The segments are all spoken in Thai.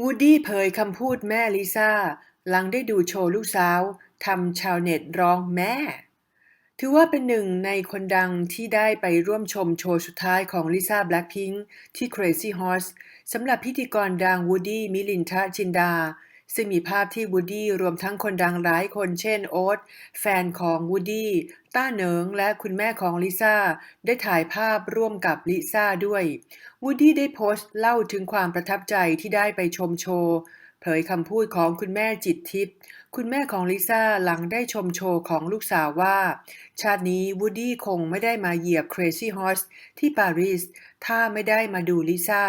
วูดดี้เผยคำพูดแม่ลิซ่า หลังได้ดูโชว์ลูกสาวทำชาวเน็ตร้องแม่ ถือว่าเป็นหนึ่งในคนดังที่ได้ไปร่วมชมโชว์สุดท้ายของลิซ่าแบล็คพิงค์ที่ Crazy Horse สำหรับพิธีกรดังวูดดี้มิลินทะจินดา ซึ่งมีภาพที่วูดดี้รวมทั้งคนดังหลายคนเช่นโอ๊ตแฟนของวูดดี้ต้าเหนิงและคุณแม่ของลิซ่าได้ถ่ายภาพร่วมกับลิซ่าด้วยวูดดี้ได้โพสต์เล่าถึงความประทับใจที่ได้ไปชมโชว์ เผยคำพูดของคุณแม่จิตทิพย์ คุณแม่ของลิซ่าหลังได้ชมโชว์ของลูกสาวว่า ชาตินี้วูดดี้คงไม่ได้มาเหยียบ Crazy Horse ที่ปารีส ถ้าไม่ได้มาดูลิซ่า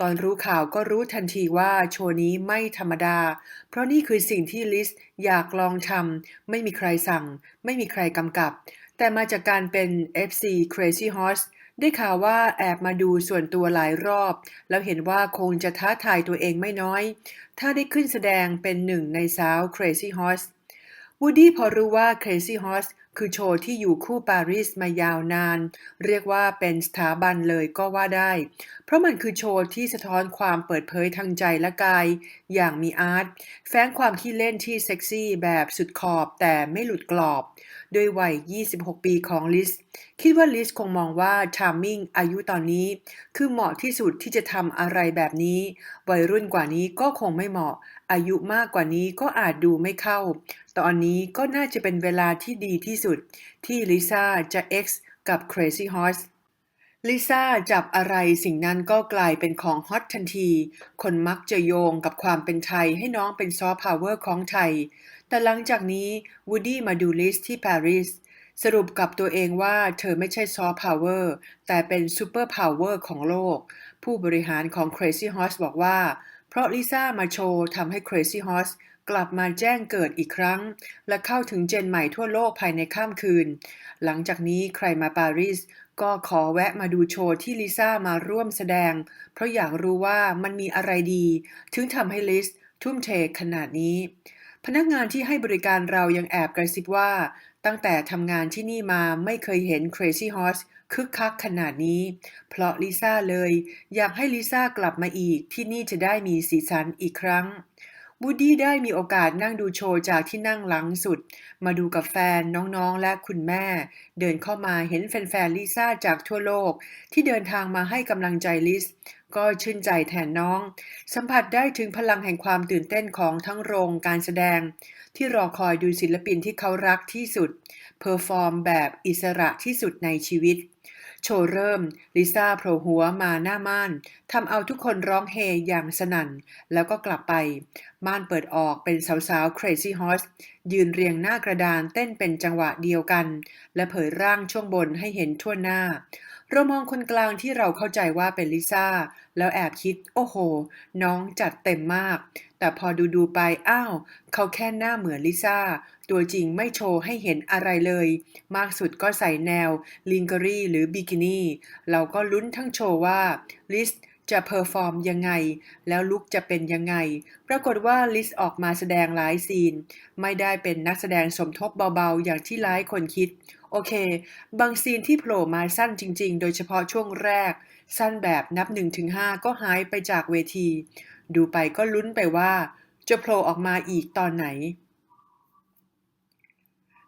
ตอนรู้ข่าวก็รู้ทันทีว่าโชว์นี้ไม่ธรรมดา เพราะนี่คือสิ่งที่ลิสอยากลองทำ ไม่มีใครสั่ง ไม่มีใครกำกับ แต่มาจากการเป็น FC Crazy Horse ได้ข่าวว่าแอบมาดูส่วนตัวหลายรอบ แล้วเห็นว่าคงจะท้าทายตัวเองไม่น้อย ถ้าได้ขึ้นแสดงเป็นหนึ่งในสาว Crazy Horse วูดดี้พอรู้ว่า Crazy Horse คือโชว์ที่อยู่คู่ปารีสมายาวนาน เรียกว่าเป็นสถาบันเลยก็ว่าได้ เพราะมันคือโชว์ที่สะท้อนความเปิดเผยทางใจและกาย อย่างมีอาร์ตแฝงความขี้เล่นที่เซ็กซี่แบบสุดขอบแต่ไม่หลุดกรอบโดยวัย 26 ปีของลิส คิดว่าลิสคงมองว่าชาร์มิงอายุตอนนี้ คือเหมาะที่สุดที่จะทำอะไรแบบนี้ วัยรุ่นกว่านี้ก็คงไม่เหมาะ อายุมากกว่านี้ก็อาจดูไม่เข้า ตอนนี้ก็น่าจะเป็นเวลาที่ดีที่สุด ที่ลิซ่าจะ X กับ Crazy Horse ลิซ่าจับอะไรสิ่งนั้นก็กลายเป็นของฮอตทันที คนมักจะโยงกับความเป็นไทยให้น้องเป็นซอฟต์พาวเวอร์ของไทย แต่หลังจากนี้วูดดี้มาดูลิสที่ปารีสสรุปกับตัวเองว่าเธอไม่ใช่ซอฟต์พาวเวอร์แต่เป็นซูเปอร์พาวเวอร์ของโลก ผู้บริหารของ Crazy Horse บอกว่า เพราะลิซ่ามาโชว์ทำให้ Crazy Horse กลับมาแจ้งเกิดอีกครั้ง และเข้าถึงเจนใหม่ทั่วโลกภายในข้ามคืน หลังจากนี้ใครมาปารีสก็ขอแวะมาดูโชว์ที่ลิซ่ามาร่วมแสดง เพราะอยากรู้ว่ามันมีอะไรดี ถึงทำให้ลิสทุ่มเทขนาดนี้ พนักงานที่ให้บริการเรายังแอบกระซิบว่า ตั้งแต่ทำงานที่นี่มาไม่เคยเห็น Crazy Horse คึกคักขนาดนี้ เพราะลิซ่าเลย อยากให้ลิซ่ากลับมาอีกที่นี่จะได้มีสีสันอีกครั้ง บูดดี้ได้มีโอกาสนั่งดูโชว์จากที่นั่งหลังสุด มาดูกับแฟนน้องๆและคุณแม่ เดินเข้ามาเห็นแฟนๆลิซ่าจากทั่วโลก ที่เดินทางมาให้กำลังใจลิสก็ชื่นใจแทนน้อง สัมผัสได้ถึงพลังแห่งความตื่นเต้นของทั้งโรงการแสดง ที่รอคอยดูศิลปินที่เขารักที่สุดเพอร์ฟอร์มแบบอิสระที่สุดในชีวิต โชว์เริ่ม ลิซ่าโผล่หัวมาหน้าม่านทำเอาทุกคนร้องเฮอย่างสนั่น แล้วก็กลับไป ม่านเปิดออกเป็นสาวๆ Crazy Horse ยืนเรียงหน้ากระดานเต้นเป็นจังหวะเดียวกัน และเผยร่างช่วงบนให้เห็นทั่วหน้า เรามองคนกลางที่เราเข้าใจว่าเป็นลิซ่า แล้วแอบคิด โอ้โห น้องจัดเต็มมาก แต่พอดูดูๆไป อ้าว เขาแค่หน้าเหมือนลิซ่า ตัวจริงไม่โชว์ให้เห็นอะไรเลย มากสุดก็ใส่แนว ลิงเกอรี่หรือบิกินี่ เราก็ลุ้นทั้งโชว์ว่า ลิสจะเพอร์ฟอร์มยังไง แล้วลุกจะเป็นยังไง ปรากฏว่าลิสออกมาแสดงหลายซีน ไม่ได้เป็นนักแสดงสมทบเบาๆ อย่างที่หลายคนคิด โอเค บางซีนที่โผล่มาสั้นจริง ๆ โดยเฉพาะช่วงแรก สั้นแบบนับ 1-5 ก็หายไปจากเวที ดูไปก็ลุ้นไปว่า จะโผล่ออกมาอีกตอนไหน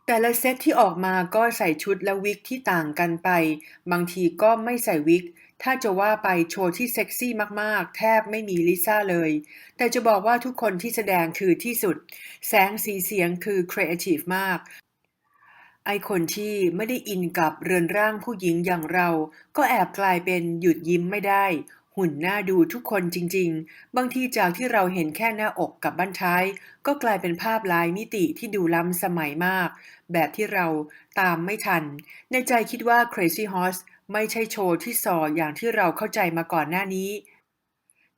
แต่ละเซตที่ออกมาก็ใส่ชุดและวิกที่ต่างกันไป บางทีก็ไม่ใส่วิก ถ้าจะว่าไปโชว์ที่เซ็กซี่มากๆ แทบไม่มีลิซ่าเลย แต่จะบอกว่าทุกคนที่แสดงคือที่สุด แสงสีเสียงคือครีเอทีฟมาก ไอคนที่ไม่ได้อินกับเรือนร่างผู้หญิงอย่างเรา ก็แอบกลายเป็นหยุดยิ้มไม่ได้ หุ่นหน้าดูทุกคนจริง ๆ บางทีจากที่เราเห็นแค่หน้าอกกับบั้นท้าย ก็กลายเป็นภาพลายมิติที่ดูล้ำสมัยมาก แบบที่เราตามไม่ทัน ในใจคิดว่า Crazy Horse ไม่ใช่โชว์ที่สออย่างที่เราเข้าใจมาก่อนหน้านี้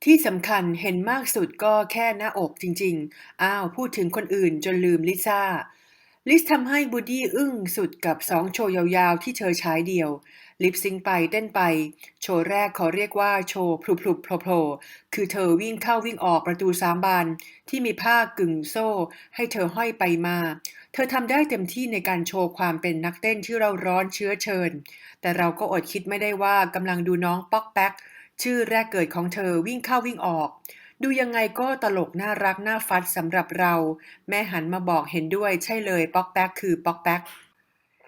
ที่สำคัญเห็นมากสุดก็แค่หน้าอกจริง ๆ อ้าว พูดถึงคนอื่นจนลืมลิซ่า ลิสทำให้บูดี้อึ้งสุดกับสองโชว์ยาวๆ ที่เธอใช้เดียว ลิปซิงไปเต้นไป โชว์แรกขอเรียกว่าโชว์พลุพลุโผล่โผล่คือเธอวิ่งเข้าวิ่งออกประตูสามบาน ที่มีผ้ากึ่งโซ่ ให้เธอห้อยไปมา เธอทำได้เต็มที่ในการโชว์ความเป็นนักเต้นที่เราร้อนเชื้อเชิญ แต่เราก็อดคิดไม่ได้ว่ากำลังดูน้องป๊อกแป๊กชื่อแรกเกิดของเธอวิ่งเข้าวิ่งออก ดูยังไงก็ตลกน่ารักน่าฟัดสำหรับเรา แม่หันมาบอกเห็นด้วยใช่เลย ป๊อกแป๊กคือ ป๊อกแป๊ก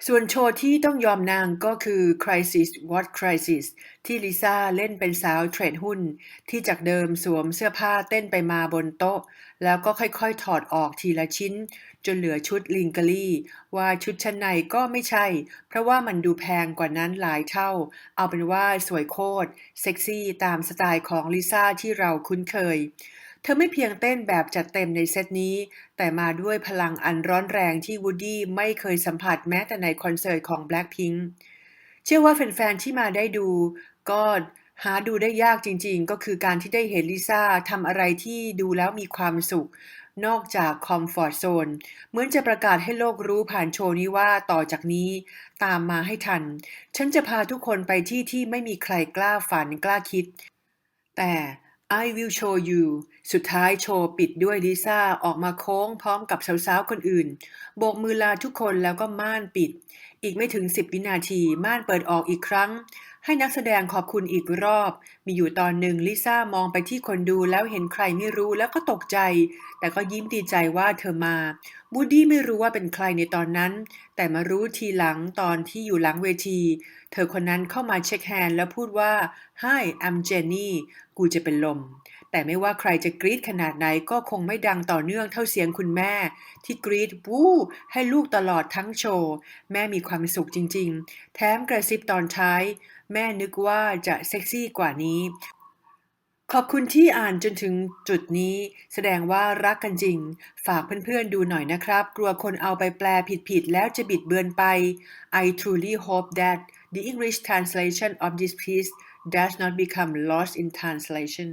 ส่วนโชว์ที่ต้องยอมนางก็คือ Crisis What Crisis ที่ลิซ่าเล่นเป็นสาวเทรดหุ้น ที่จากเดิมสวมเสื้อผ้าเต้นไปมาบนโต๊ะ แล้วก็ค่อยๆ ถอดออกทีละชิ้น จนเหลือชุดลิงก r ลี่ ว่าชุดชั้นในก็ไม่ใช่ เพราะว่ามันดูแพงกว่านั้นหลายเท่า เอาเป็นว่าสวยโคตร เซ็กซี่ตามสไตล์ของลิซ่าที่เราคุ้นเคย เธอไม่เพียงเต้นแบบจัดเต็มในเซตนี้ แต่มาด้วยพลังอันร้อนแรงที่วูดดี้ไม่เคยสัมผัสแม้แต่ในคอนเสิร์ตของ Blackpink เชื่อว่าแฟนๆที่มาได้ดู ก็หาดูได้ยากจริงๆ ก็คือการที่ได้เห็นลิซ่าทำอะไรที่ดูแล้วมีความสุข นอกจากคอมฟอร์ z โซน เหมือนจะประกาศให้โลกรู้ผ่านโชว์นี้ว่าต่อจากนี้ ตามมาให้ทัน ฉันจะพาทุกคนไปที่ที่ไม่มีใครกล้าฝันกล้าคิด แต่ I will show you สุดท้ายโชว์ปิดด้วยลิซ่าออกมาโค้งพร้อมกับสาวๆคนอื่น โบกมือลาทุกคนแล้วก็ม่านปิด อีกไม่ถึง 10 วินาที ม่านเปิดออกอีกครั้ง ให้นักแสดงขอบคุณอีกรอบ มีอยู่ตอนหนึ่งลิซ่ามองไปที่คนดูแล้วเห็นใครไม่รู้แล้วก็ตกใจ แต่ก็ยิ้มดีใจว่าเธอมาบูดี้ไม่รู้ว่าเป็นใครในตอนนั้น แต่มารู้ทีหลังตอนที่อยู่หลังเวที เธอคนนั้นเข้ามาเช็คแฮนด์แล้วพูดว่า Hi I'm Jenny กูจะเป็นลม แต่ไม่ว่าใครจะกรี๊ดขนาดไหนก็คงไม่ดังต่อเนื่องเท่าเสียงคุณแม่ ที่กรี๊ดวู้ให้ลูกตลอดทั้งโชว์ แม่มีความสุขจริง ๆ แถมกระซิบตอนท้าย แม่นึกว่าจะเซ็กซี่กว่านี้ ขอบคุณที่อ่านจนถึงจุดนี้ แสดงว่ารักกันจริง ฝากเพื่อนๆดูหน่อยนะครับ กลัวคนเอาไปแปลผิดๆแล้วจะบิดเบือนไป I truly hope that the English translation of this piece does not become lost in translation